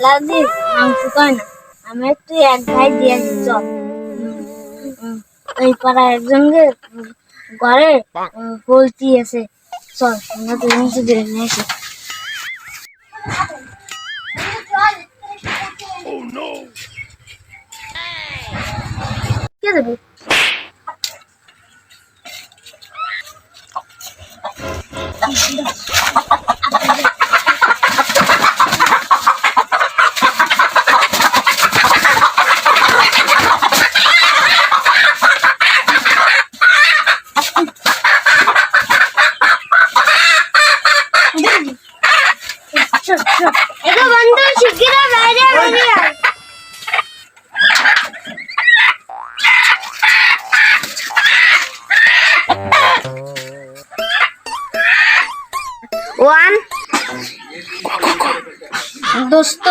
Aladdin মাংস কয় না। আমি একটু এক ভাই দিয়ে চল। ওই পাড়া একজনকে ঘরে বলতি আছে চল আমরা তো নিচে নিয়ে আসি কে দেবে? ওয়ান। দোস্ত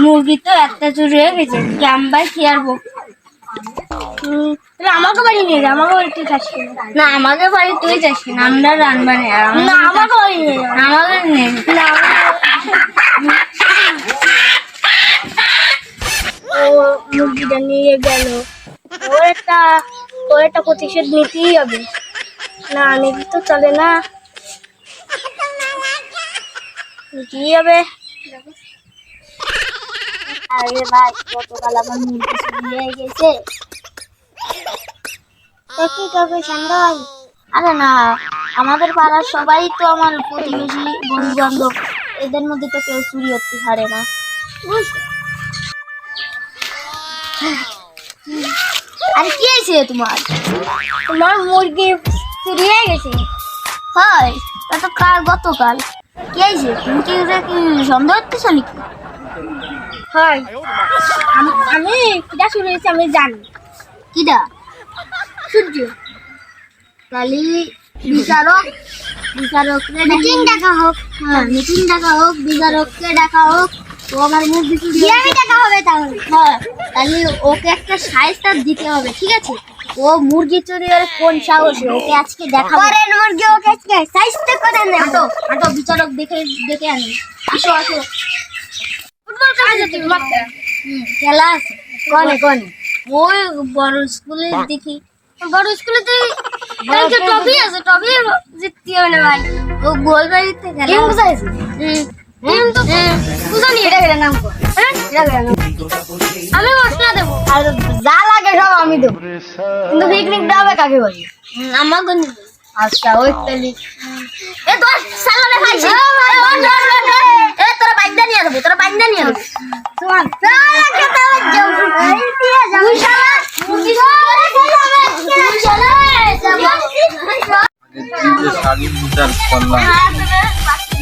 মুরগি তো একটা চুরি হয়ে গেছে গ্রামবাই কি আর আমাকে বাড়ি নিয়ে যা আমাকে বাড়ি তুই যাস না আমাকে বাড়ি তুই যাস না আমরা রানবানি না আমাকে বাড়ি নিয়ে যা। আমাকে নিয়ে যা। ও মুরগিটা নিয়ে গেল। ওর একটা ওর একটা প্রতিশোধ নিতেই হবে। না নিতে তো চলে না। নিতেই হবে? আরে ভাই গতকাল আমার মুরগি চুরি হয়ে গেছে। আরে না আমাদের পাড়ার সবাই তো আমার প্রতিবেশী বন্ধু বান্ধব এদের মধ্যে তো কেউ চুরি হতে পারে না। আর কি হয়েছে তোমার? তোমার মুরগি চুরি হয়ে গেছে? হয় তা তো কাল গতকাল? কি হয়েছে? তুমি কি ওটা সন্দেহ করতেছো নাকি? হয়। আমি আমি কিটা চুরি হয়েছে আমি জানি। কিটা সূর্য। তাহলে বিচারক বিচারককে মিটিং ডাকা হোক। হ্যাঁ মিটিং ডাকা হোক বিচারককে ডাকা হোক। ও আমার হবে তাহলে। হ্যাঁ তাহলে ওকে একটা সাইজটা দিতে হবে ঠিক আছে? ও মুরগি চুরি করে কোন সাহসে? ওকে আজকে দেখাবো। পরের মুরগি ওকে আজকে সাইজটা করে নেব। হাঁটো হাঁটো বিচারক দেখে দেখে আনি। আসো আসো। ফুটবল খেলা তুমি মাঠে খেলা? আছে। কোনে কোনে? ওই বড় স্কুলে দেখি। বড় স্কুলে তো কালকে ট্রফি আছে ট্রফি জিততে হবে না ভাই। ও গোল বাড়িতে খেলা টিম টিম তো বুঝানি। এটা নাম কো হ্যাঁ? এটা এটা নাম আমি দেবো। আর যা লাগে সব আমি দেবো কিন্তু পিকনিক যাবে কাকে বলি আমার গনি আচ্ছা ওই তাহলে এ তোর সালামে খাইছি এ তোরা বাইন্দা নিয়ে দেবো তোরা বাইন্দা নিয়ে দেবো তোমার সালা খেতে যাও দিয়ে যাও শালা মুরগি শালা যে শাড়ি বিচার করলাম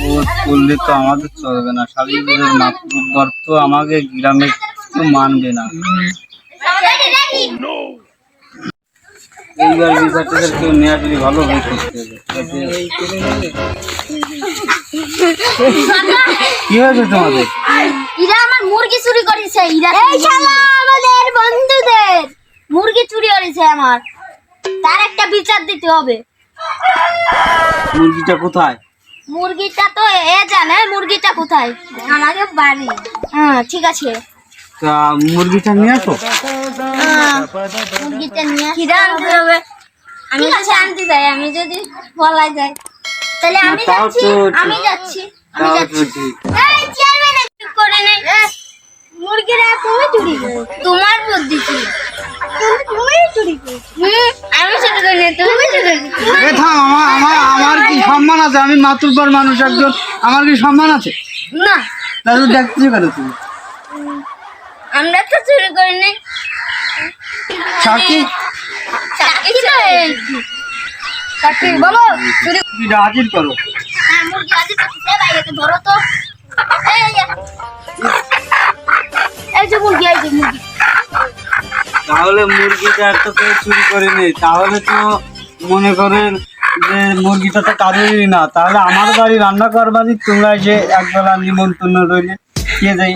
ও করলে তো আমাদের চলবে না বিচার মাতৃবর তো আমাকে গ্রামে কেউ মানবে না এইবার বিচার টিচার কেউ নেওয়া যদি ভালো হয়ে করতে কি হয়েছে তোমাদের? ইরা আমার মুরগি চুরি করেছে ইরা। এই শালা আমাদের বন্ধুদের মুরগি চুরি করেছে আমার। তার একটা বিচার দিতে হবে। মুরগিটা কোথায়? মুরগিটা তো এ জানে মুরগিটা কোথায়? আমাকে বাড়ি। হ্যাঁ ঠিক আছে। তা মুরগিটা নিয়ে আসো। হ্যাঁ, মুরগিটা নিয়ে খিদা আনতে হবে। আমি কাছে আনতে যাই আমি যদি বলা যায়। তাহলে আমি যাচ্ছি আমি যাচ্ছি আমি যাচ্ছি। এই চেয়ারম্যান একটু করে নেই। মুরগিরা তুমি চুরি তোমার বুদ্ধি ছিল তুমি চুরি হুম আমি চুরি করি তুমি চুরি থাম আমার আমার আমার কি সম্মান আছে? আমি মাতৃবর মানুষ একজন। আমার কি সম্মান আছে? না। তাহলে দেখতেছি কেন তুমি। আমরা তো চুরি করি নাই। সাক্ষী চাকরি তো বলো চুরি হাজির করো। হ্যাঁ মুরগি আজি তো এ ধরো তো। এই এই, এই। এই যে মুরগি এই যে মুরগি। তাহলে মুরগিটা তো কেউ চুরি করেনি তাহলে তো মনে করেন যে মুরগিটা তো কারোরই না। তাহলে আমার বাড়ি রান্না করবানি তোমরা এসে একবেলা নিমন্ত্রণ রইলে। কে যাই?